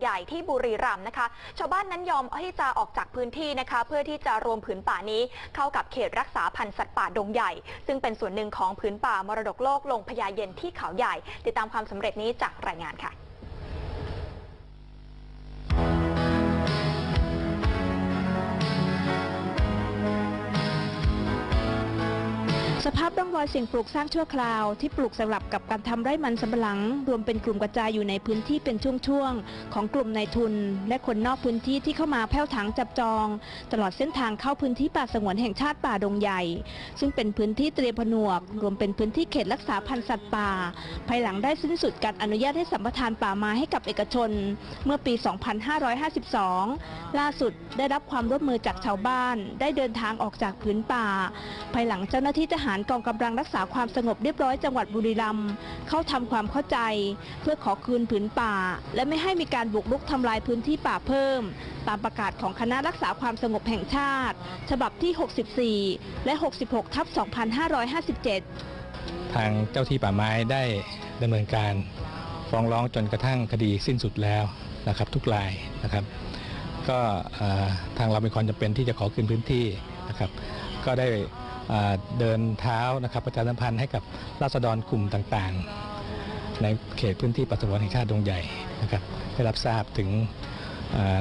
ใหญ่ที่บุรีรัมย์นะคะ ชาวบ้านนั้นยอมที่จะออกจากพื้นที่นะคะ เพื่อที่จะรวมผืนป่านี้เข้ากับเขตรักษาพันธุ์สัตว์ป่าดงใหญ่ ซึ่งเป็นส่วนหนึ่งของผืนป่ามรดกโลกลงพญาเย็นที่เขาใหญ่ ติดตามความสำเร็จนี้จากรายงานค่ะ สภาพร่องรอยสิ่งปลูกสร้างชั่วคราวที่ปลูกสลับกับการทำไร่มันสำปะหลัง รวมเป็นกลุ่มกระจายอยู่ในพื้นที่เป็นช่วงๆของกลุ่มนายทุน และคนนอกพื้นที่ที่เข้ามาแผ้วถางจับจอง ตลอดเส้นทางเข้าพื้นที่ป่าสงวนแห่งชาติป่าดงใหญ่ ซึ่งเป็นพื้นที่เตรียมผนวก รวมเป็นพื้นที่เขตรักษาพันธุ์สัตว์ป่า ภายหลังได้สิ้นสุดการอนุญาตให้สัมปทานป่าไม้ให้กับเอกชน เมื่อปี 2552 ล่าสุดได้รับความร่วมมือจากชาวบ้าน ได้เดินทางออกจากพื้นป่า ภายหลังเจ้าหน้าที่ทหารกองกำลังรักษาความสงบเรียบร้อยจังหวัดบุรีรัมย์เข้าทำความเข้าใจ เพื่อขอคืนผืนป่า และไม่ให้มีการบุกรุกทำลายพื้นที่ป่าเพิ่ม ตามประกาศของคณะรักษาความสงบแห่งชาติ ฉบับที่ 64 และ 66 ทับ 2557 ทางเจ้าที่ป่าไม้ได้ดำเนินการฟ้องร้องจนกระทั่งคดีสิ้นสุดแล้วนะครับทุกรายนะครับก็ทางเรามีความจำเป็นที่จะขอคืนพื้นที่นะครับก็ได้ เดินเท้านะครับประชาสัมพันธ์ให้กับราษฎรกลุ่มต่างๆ ในเขตพื้นที่ป่าสงวนแห่งชาติดงใหญ่นะครับได้รับทราบถึง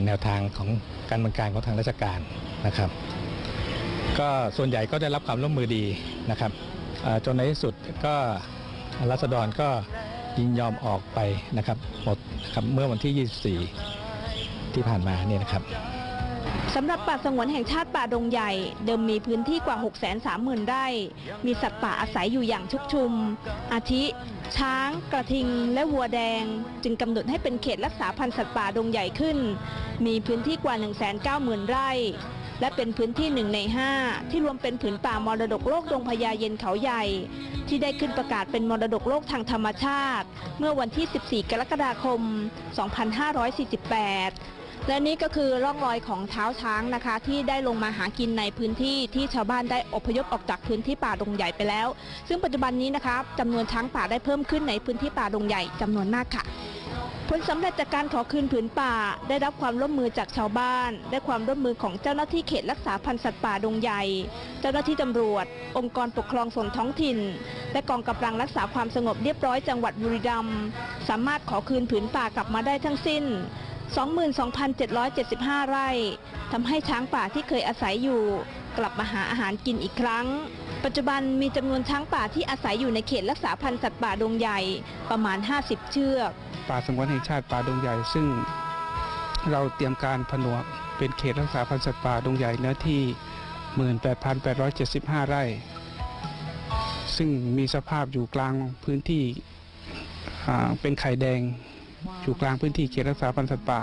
แนวทางของการดำเนินการของทางราชการนะครับ ก็ส่วนใหญ่ก็ได้รับความร่วมมือดีนะครับจนในที่สุดก็รัษฎรก็ยินยอมออกไปนะครับหมดนะครับเมื่อวันที่ 24 ที่ผ่านมาเนี่ยนะครับ สำหรับป่าสงวนแห่งชาติป่าดงใหญ่ เดิมมีพื้นที่กว่า 630,000 ไร่ มีสัตว์ป่าอาศัยอยู่อย่างชุกชุม อาทิ ช้าง กระทิง และวัวแดง จึงกำหนดให้เป็นเขตรักษาพันธุ์สัตว์ป่าดงใหญ่ขึ้น มีพื้นที่กว่า 190,000 ไร่ และเป็นพื้นที่หนึ่งใน 5 ที่รวมเป็นผืนป่ามรดกโลกดงพญาเย็นเขาใหญ่ ที่ได้ขึ้นประกาศเป็นมรดกโลกทางธรรมชาติ เมื่อวันที่ 14 กรกฎาคม 2548 และนี่ก็คือร่องรอยของเท้าช้างนะคะ ที่ได้ลงมาหากินในพื้นที่ที่ชาวบ้านได้อพยพออกจากพื้นที่ป่าดงใหญ่ไปแล้ว ซึ่งปัจจุบันนี้นะคะจำนวนช้างป่าได้เพิ่มขึ้นในพื้นที่ป่าดงใหญ่จำนวนมากค่ะ ผลสำเร็จจากการขอคืนผืนป่า ได้รับความร่วมมือจากชาวบ้าน ได้ความร่วมมือของเจ้าหน้าที่เขตรักษาพันธุ์สัตว์ป่าดงใหญ่ เจ้าหน้าที่ตำรวจ องค์กรปกครองส่วนท้องถิ่น และกองกำลังรักษาความสงบเรียบร้อยจังหวัดบุรีรัมย์สามารถขอคืนผืนป่ากลับมาได้ทั้งสิ้น 22,775 ไร่ทำให้ช้างป่าที่เคยอาศัยอยู่ กลับมาหาอาหารกินอีกครั้ง ปัจจุบันมีจำนวนช้างป่าที่อาศัยอยู่ในเขตรักษาพันธุ์สัตว์ป่าดงใหญ่ประมาณ 50 เชือก ป่าสงวนแห่งชาติป่าดงใหญ่ซึ่ง เราเตรียมการผนวกเป็นเขตรักษาพันธุ์สัตว์ป่าดงใหญ่เนื้อที่ 18,875 ไร่ ซึ่งมีสภาพอยู่กลางพื้นที่เป็นไข่แดง อยู่กลางพื้นที่เขตรักษาพันธุ์สัตว์ป่า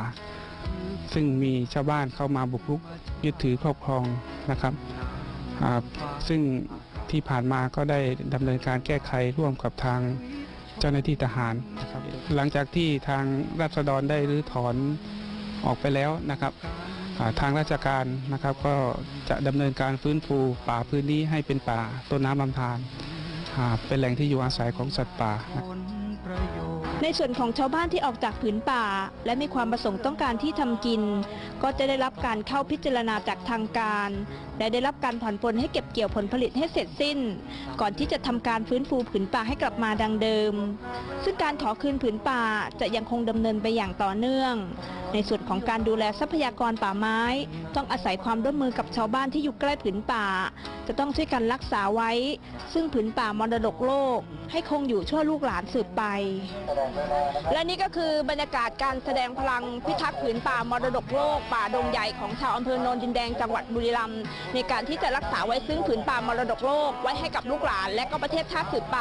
ซึ่งมีชาวบ้านเข้ามาบุกรุกยึดถือครอบครองนะครับ ซึ่งที่ผ่านมาก็ได้ดำเนินการแก้ไขร่วมกับทางเจ้าหน้าที่ทหารนะครับหลังจากที่ทางราษฎรได้รื้อถอนออกไปแล้วนะครับทางราชการนะครับก็จะดำเนินการฟื้นฟูป่าพื้นนี้ให้เป็นป่าต้นน้ำลำธารเป็นแหล่งที่อยู่อาศัยของสัตว์ป่านะครับ ในส่วนของชาวบ้านที่ออกจากผืนป่า และมีความประสงค์ต้องการที่ทำกิน ก็จะได้รับการเข้าพิจารณาจากทางการ และได้รับการผ่อนปลนให้เก็บเกี่ยวผลผลิตให้เสร็จสิ้น ก่อนที่จะทำการฟื้นฟูผืนป่าให้กลับมาดังเดิม ซึ่งการขอคืนผืนป่าจะยังคงดำเนินไปอย่างต่อเนื่อง ในส่วนของการดูแลทรัพยากรป่าไม้ ต้องอาศัยความร่วมมือกับชาวบ้านที่อยู่ใกล้ผืนป่า จะต้องช่วยกันรักษาไว้ ซึ่งผืนป่ามรดกโลก ให้คงอยู่ชั่วลูกหลานสืบไป และนี่ก็คือบรรยากาศการแสดงพลังพิทักษ์ผืนป่ามรดกโลกป่าดงใหญ่ของชาวอำเภอโนนดินแดงจังหวัดบุรีรัมย์ในการที่จะรักษาไว้ซึ่งผืนป่ามรดกโลกไว้ให้กับลูกหลาน และก็ประเทศชาติสืบไป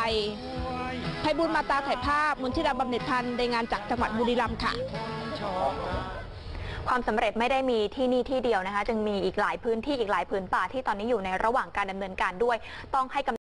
ไพบุญมาตาถ่ายภาพ มุนทิราบำเหน็จพันธ์รายงานจากจังหวัดบุรีรัมย์ค่ะความสำเร็จไม่ได้มีที่นี่ที่เดียวนะคะ จึงมีอีกหลายพื้นที่อีกหลายผืนป่าที่ตอนนี้อยู่ในระหว่างการดำเนินการด้วยต้องให้กำ